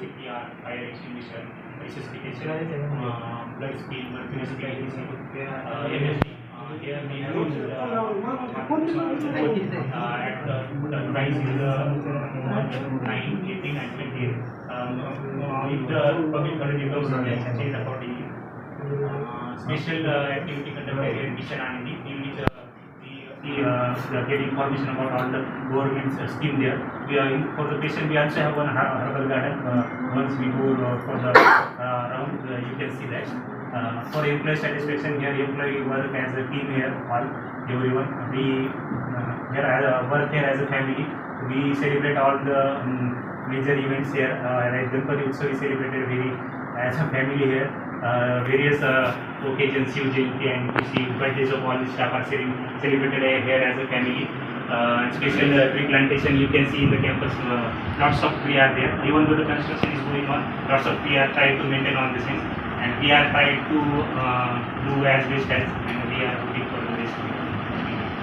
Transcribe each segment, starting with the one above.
CPR fire extinguisher resuscitation blood spill mercury spill MSD they are being used at the price is uh, 9 18 and 20 um, if the public already goes on the change accordingly uh, special uh, activity conducted in mission and in which uh, uh, getting information about all the government's uh, scheme there. We are, in- for the patient, we also have one her- herbal garden, uh, once we go uh, for the uh, round, uh, you can see that. For employee satisfaction, here employee work as a team here, all, everyone, we, here as a, work here as a family. We celebrate all the um, major events here, uh, like Ganpati Utsav is celebrated very, as a family here. Uh, various uh, occasions, Shiv Jayanti and you see birthdays of all the staff are cele- celebrated here as a family. Uh, special uh, tree plantation you can see in the campus, uh, lots of tree are there. Even though the construction is going on, lots of tree are trying to maintain on the same. And we are trying to uh, do as best as, and we are looking for the best.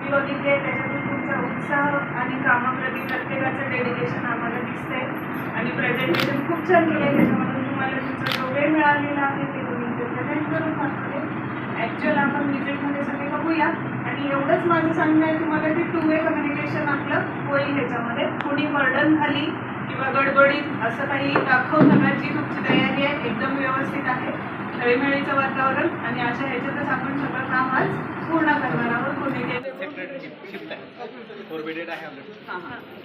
मी बघितले त्याच्यातून तुमचा उत्साह आणि कामाप्रती प्रत्येकाचं dedication आम्हाला दिसतंय. आणि प्रेझेंटेशन खूप छान केलं आहे त्याच्यामधून तुम्हाला तुमचा जो वेळ मिळालेला आहे ते तुम्ही इथे प्रेझेंट करून दाखवले ॲक्च्युअल आपण विजिटमध्ये सगळे बघूया. आणि एवढंच माझं सांगणं आहे तुम्हाला की टू वे कम्युनिकेशन आपलं होईल ह्याच्यामध्ये. कोणी बर्डन झाली किंवा गडबडीत असं काही दाखवू नका जी तुमची तयारी आहे एकदम व्यवस्थित आहे. खेळीमेळीचं वातावरण आणि अशा ह्याच्यातच आपण सगळं काम आज पूर्ण करणार आहोत. कोणी आहे फोरबिडेड आहे ऑलरेडी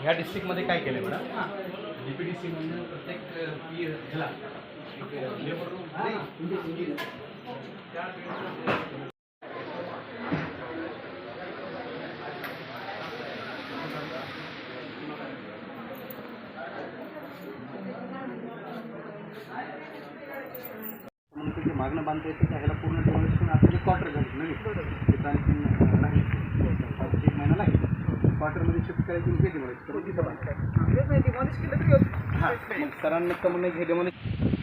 ह्या डिस्ट्रिक्टमध्ये काय केलं मॅडम? डीपीडीसी म्हणजे प्रत्येक अ, पी ह्याला एक लेबर रूम म्हणून त्याची मागणं बांधता येते का? ह्याला पूर्ण डेव्हलपमेंट आपल्याला क्वार्टर झाली नवीन तिथं आणखी नाही. पाच एक महिना लागेल क्वार्टरमध्ये शिफ्ट करायची म्हणजे डेमोलिश करून तिथं हां. मग सरांना तर म्हणणं हे डेमोलिश